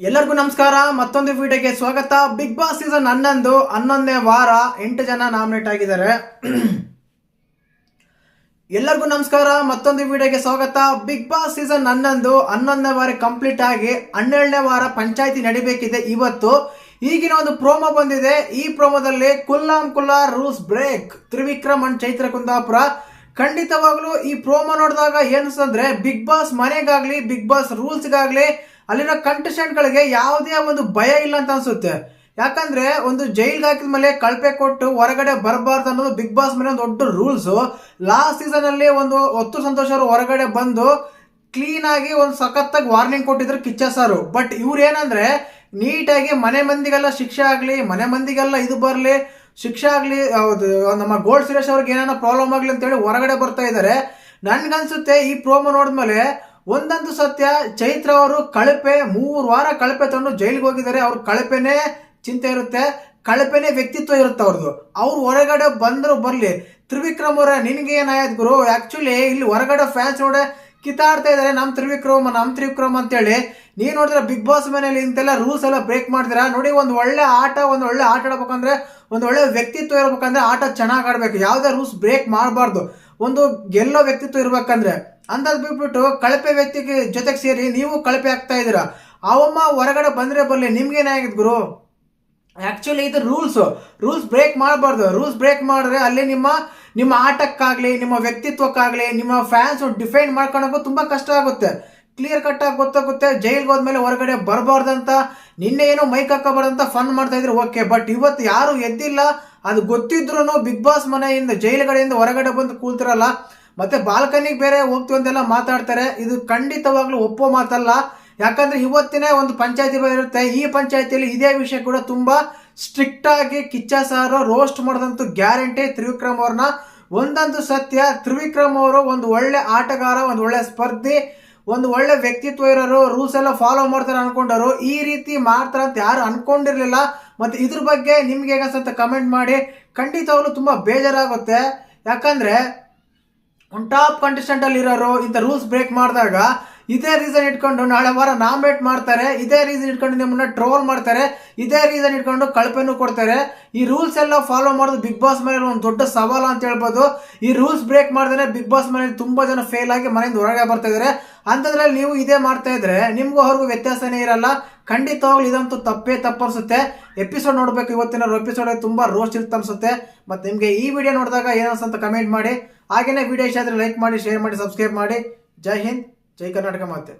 ಎಲ್ಲರಿಗೂ ನಮಸ್ಕಾರ. ಮತ್ತೊಂದು ವಿಡಿಯೋಗೆ ಸ್ವಾಗತ. ಬಿಗ್ ಬಾಸ್ ಸೀಸನ್ ಹನ್ನೊಂದು, ಹನ್ನೊಂದನೇ ವಾರ ಎಂಟು ಜನ ನಾಮಿನೇಟ್ ಆಗಿದ್ದಾರೆ. ಎಲ್ಲರಿಗೂ ನಮಸ್ಕಾರ. ಮತ್ತೊಂದು ವಿಡಿಯೋಗೆ ಸ್ವಾಗತ. ಬಿಗ್ ಬಾಸ್ ಸೀಸನ್ ಹನ್ನೊಂದು, ಹನ್ನೊಂದನೇ ವಾರ ಕಂಪ್ಲೀಟ್ ಆಗಿ ಹನ್ನೆರಡನೇ ವಾರ ಪಂಚಾಯಿತಿ ನಡಿಬೇಕಿದೆ ಇವತ್ತು. ಈಗಿನ ಒಂದು ಪ್ರೋಮೋ ಬಂದಿದೆ. ಈ ಪ್ರೋಮೋದಲ್ಲಿ ಕುಲ್ಲಾಂ ಕುಲ್ಲಾ rules break Trivikram and Chaitra Kundapura ಖಂಡಿತವಾಗ್ಲೂ ಈ ಪ್ರೋಮೋ ನೋಡಿದಾಗ ಏನಿಸ್ತಂದ್ರೆ ಬಿಗ್ ಬಾಸ್ ಮನೆಗಾಗ್ಲಿ ಬಿಗ್ ಬಾಸ್ ರೂಲ್ಸ್ಗಾಗ್ಲಿ ಅಲ್ಲಿರೋ ಕಂಟೆಸ್ಟೆಂಟ್ಗಳಿಗೆ ಯಾವುದೇ ಒಂದು ಭಯ ಇಲ್ಲ ಅಂತ ಅನ್ಸುತ್ತೆ. ಯಾಕಂದ್ರೆ ಒಂದು ಜೈಲ್ಗೆ ಹಾಕಿದ ಮೇಲೆ ಕಳಪೆ ಕೊಟ್ಟು ಹೊರಗಡೆ ಬರಬಾರ್ದು ಅನ್ನೋದು ಬಿಗ್ ಬಾಸ್ ಮೇಲೆ ಒಂದು ದೊಡ್ಡ ರೂಲ್ಸ್. ಲಾಸ್ಟ್ ಸೀಸನ್ ಅಲ್ಲಿ ಒಂದು ಹೊತ್ತು ಸಂತೋಷ್ ಅವರು ಹೊರಗಡೆ ಬಂದು ಕ್ಲೀನ್ ಆಗಿ ಒಂದು ಸಖತ್ತಾಗಿ ವಾರ್ನಿಂಗ್ ಕೊಟ್ಟಿದ್ರು ಕಿಚ್ಚ ಸಾರು. ಬಟ್ ಇವ್ರು ಏನಂದ್ರೆ ನೀಟಾಗಿ ಮನೆ ಮಂದಿಗೆಲ್ಲ ಶಿಕ್ಷೆ ಆಗಲಿ, ಮನೆ ಮಂದಿಗೆಲ್ಲ ಇದು ಬರಲಿ, ಶಿಕ್ಷೆ ಆಗಲಿ, ಹೌದು, ನಮ್ಮ ಗೋಲ್ಡ್ ಸುರೇಶ್ ಅವ್ರಿಗೆ ಏನಾರ ಪ್ರಾಬ್ಲಮ್ ಆಗಲಿ ಅಂತೇಳಿ ಹೊರಗಡೆ ಬರ್ತಾ ಇದ್ದಾರೆ ನನ್ಗನ್ಸುತ್ತೆ ಈ ಪ್ರೋಮೋ ನೋಡಿದ್ಮೇಲೆ ಒಂದಂತೂ ಸತ್ಯ, ಚೈತ್ರ ಅವರು ಕಳಪೆ, ಮೂರು ವಾರ ಕಳಪೆ ತಂದು ಜೈಲಿಗೆ ಹೋಗಿದ್ದಾರೆ. ಅವ್ರ ಕಳಪೆನೇ ಚಿಂತೆ ಇರುತ್ತೆ, ಕಳಪೆನೇ ವ್ಯಕ್ತಿತ್ವ ಇರುತ್ತೆ ಅವ್ರದ್ದು. ಅವ್ರು ಹೊರಗಡೆ ಬಂದ್ರು ಬರಲಿ. ತ್ರಿವಿಕ್ರಮ್ ಅವರ, ನಿನಗೆ ಏನಾಯ್ತು ಗುರು? ಆಕ್ಚುಲಿ ಇಲ್ಲಿ ಹೊರಗಡೆ ಫ್ಯಾನ್ಸ್ ನೋಡೆ ಕಿತಾಡ್ತಾ ಇದ್ದಾರೆ ನಮ್ಮ ತ್ರಿವಿಕ್ರಮ್ ನಮ್ಮ ತ್ರಿವಿಕ್ರಮ್ ಅಂತೇಳಿ. ನೀವು ನೋಡಿದ್ರೆ ಬಿಗ್ ಬಾಸ್ ಮನೇಲಿ ಇಂತೆಲ್ಲ ರೂಲ್ಸ್ ಎಲ್ಲ ಬ್ರೇಕ್ ಮಾಡ್ತೀರಾ? ನೋಡಿ, ಒಂದು ಒಳ್ಳೆ ಆಟ, ಒಂದು ಒಳ್ಳೆ ಆಟ ಆಡ್ಬೇಕಂದ್ರೆ, ಒಂದು ಒಳ್ಳೆ ವ್ಯಕ್ತಿತ್ವ ಇರ್ಬೇಕಂದ್ರೆ ಆಟ ಚೆನ್ನಾಗಿ ಆಡ್ಬೇಕು. ಯಾವುದೇ ರೂಲ್ಸ್ ಬ್ರೇಕ್ ಮಾಡಬಾರ್ದು. ಒಂದು ಗೆಲ್ಲೋ ವ್ಯಕ್ತಿತ್ವ ಇರ್ಬೇಕಂದ್ರೆ ಅಂದಾಜ್ ಬಿಟ್ಬಿಟ್ಟು ಕಳಪೆ ವ್ಯಕ್ತಿಗೆ ಜೊತೆಗೆ ಸೇರಿ ನೀವು ಕಳಪೆ ಆಗ್ತಾ ಇದ್ದೀರಾ? ಅವಮ್ಮ ಹೊರಗಡೆ ಬಂದ್ರೆ ಬರ್ಲಿ ನಿಮ್ಗೇನಾಗಿದೆ ಗುರು? ಆ್ಯಕ್ಚುಲಿ ಇದು ರೂಲ್ಸ್ ರೂಲ್ಸ್ ಬ್ರೇಕ್ ಮಾಡಬಾರ್ದು. ರೂಲ್ಸ್ ಬ್ರೇಕ್ ಮಾಡಿದ್ರೆ ಅಲ್ಲಿ ನಿಮ್ಮ ನಿಮ್ಮ ಆಟಕ್ಕಾಗಲಿ, ನಿಮ್ಮ ವ್ಯಕ್ತಿತ್ವಕ್ಕಾಗಲಿ, ನಿಮ್ಮ ಫ್ಯಾನ್ಸ್ ಡಿಫೈನ್ ಮಾಡ್ಕೊಳಕ್ಕೂ ತುಂಬಾ ಕಷ್ಟ ಆಗುತ್ತೆ. ಕ್ಲಿಯರ್ ಕಟ್ ಆಗಿ ಗೊತ್ತಾಗುತ್ತೆ. ಜೈಲ್ಗೆ ಹೋದ್ಮೇಲೆ ಹೊರಗಡೆ ಬರಬಾರ್ದಂತ, ನಿನ್ನೆ ಏನೋ ಮೈಕ್ ಹಾಕೋಬಾರ್ದಂತ ಫನ್ ಮಾಡ್ತಾ ಇದ್ರು ಓಕೆ ಬಟ್ ಇವತ್ತು ಯಾರು ಎದ್ದಿಲ್ಲ. ಅದು ಗೊತ್ತಿದ್ರು ಬಿಗ್ ಬಾಸ್ ಮನೆಯಿಂದ ಜೈಲ್ಗಡೆಯಿಂದ ಹೊರಗಡೆ ಬಂದು ಕೂಳ್ತಿರಲ್ಲ ಮತ್ತೆ ಬಾಲ್ಕನಿಗೆ ಬೇರೆ ಹೋಗ್ತೀವಿ ಅಂತೆಲ್ಲ ಮಾತಾಡ್ತಾರೆ. ಇದು ಖಂಡಿತವಾಗ್ಲೂ ಒಪ್ಪೋ ಮಾತಲ್ಲ. ಯಾಕಂದ್ರೆ ಇವತ್ತಿನೇ ಒಂದು ಪಂಚಾಯತಿ ಇರುತ್ತೆ. ಈ ಪಂಚಾಯತಿಯಲ್ಲಿ ಇದೇ ವಿಷಯ ಕೂಡ ತುಂಬಾ ಸ್ಟ್ರಿಕ್ಟ್ ಆಗಿ ಕಿಚ್ಚ ಸಾರು ರೋಸ್ಟ್ ಮಾಡಿದಂಥ ಗ್ಯಾರಂಟಿ ತ್ರಿವಿಕ್ರಮ್ ಅವ್ರನ್ನ. ಒಂದಂತೂ ಸತ್ಯ, ತ್ರಿವಿಕ್ರಮ್ ಅವರು ಒಂದು ಒಳ್ಳೆ ಆಟಗಾರ, ಒಂದು ಒಳ್ಳೆ ಸ್ಪರ್ಧಿ, ಒಂದು ಒಳ್ಳೆ ವ್ಯಕ್ತಿತ್ವ ಇರೋರು ರೂಲ್ಸ್ ಎಲ್ಲ ಫಾಲೋ ಮಾಡ್ತಾರೆ ಅನ್ಕೊಂಡವರು. ಈ ರೀತಿ ಮಾಡ್ತಾರೆ ಅಂತ ಯಾರು ಅನ್ಕೊಂಡಿರ್ಲಿಲ್ಲ. ಮತ್ತೆ ಇದ್ರ ಬಗ್ಗೆ ನಿಮ್ಗೆ ಹೇಗನ್ಸಂತ ಕಮೆಂಟ್ ಮಾಡಿ. ಖಂಡಿತವಾಗ್ಲೂ ತುಂಬಾ ಬೇಜಾರಾಗುತ್ತೆ. ಯಾಕಂದ್ರೆ ಒಂದು ಟಾಪ್ ಕಂಟೆಸ್ಟೆಂಟ್ ಅಲ್ಲಿ ಇರೋರು ಇಂಥ ರೂಲ್ಸ್ ಬ್ರೇಕ್ ಮಾಡಿದಾಗ ಇದೇ ರೀಸನ್ ಇಟ್ಕೊಂಡು ನಾಳೆ ವಾರ ನಾಮಿನೇಟ್ ಮಾಡ್ತಾರೆ, ಇದೇ ರೀಸನ್ ಇಟ್ಕೊಂಡು ನಿಮ್ಮನ್ನ ಟ್ರೋಲ್ ಮಾಡ್ತಾರೆ, ಇದೇ ರೀಸನ್ ಇಟ್ಕೊಂಡು ಕಳಪೆನೂ ಕೊಡ್ತಾರೆ. ಈ ರೂಲ್ಸ್ ಎಲ್ಲ ಫಾಲೋ ಮಾಡೋದು ಬಿಗ್ ಬಾಸ್ ಮೇಲೆ ಒಂದು ದೊಡ್ಡ ಸವಾಲು ಅಂತ ಹೇಳ್ಬೋದು. ಈ ರೂಲ್ಸ್ ಬ್ರೇಕ್ ಮಾಡಿದ್ರೆ ಬಿಗ್ ಬಾಸ್ ಮನೇಲಿ ತುಂಬಾ ಜನ ಫೇಲ್ ಆಗಿ ಮನೆಯಿಂದ ಹೊರಗೆ ಬರ್ತಾ ಇದಾರೆ. ಅಂತಂದ್ರಲ್ಲಿ ನೀವು ಇದೇ ಮಾಡ್ತಾ ಇದ್ರೆ ನಿಮ್ಗೂ ಅವ್ರಿಗೂ ವ್ಯತ್ಯಾಸನೇ ಇರಲ್ಲ. ಖಂಡಿತವಾಗ್ಲೂ ಇದಂತೂ ತಪ್ಪೇ ತಪ್ಪು ಅನ್ಸುತ್ತೆ. ಎಪಿಸೋಡ್ ನೋಡ್ಬೇಕು ಇವತ್ತಿನ ಎಪಿಸೋಡ್ ತುಂಬಾ ರೋಸ್ಟ್ ಇರುತ್ತೆ ಅನ್ಸುತ್ತೆ. ಮತ್ತೆ ನಿಮ್ಗೆ ಈ ವಿಡಿಯೋ ನೋಡಿದಾಗ ಏನು ಅಂತ ಕಮೆಂಟ್ ಮಾಡಿ. ಹಾಗೇನೆ ವಿಡಿಯೋ ಇಷ್ಟ ಆದರೆ ಲೈಕ್ ಮಾಡಿ ಶೇರ್ ಮಾಡಿ ಸಬ್ಸ್ಕ್ರೈಬ್ ಮಾಡಿ. ಜೈ ಹಿಂದ್. ಜೈ ಕರ್ನಾಟಕ ಮಾತೆ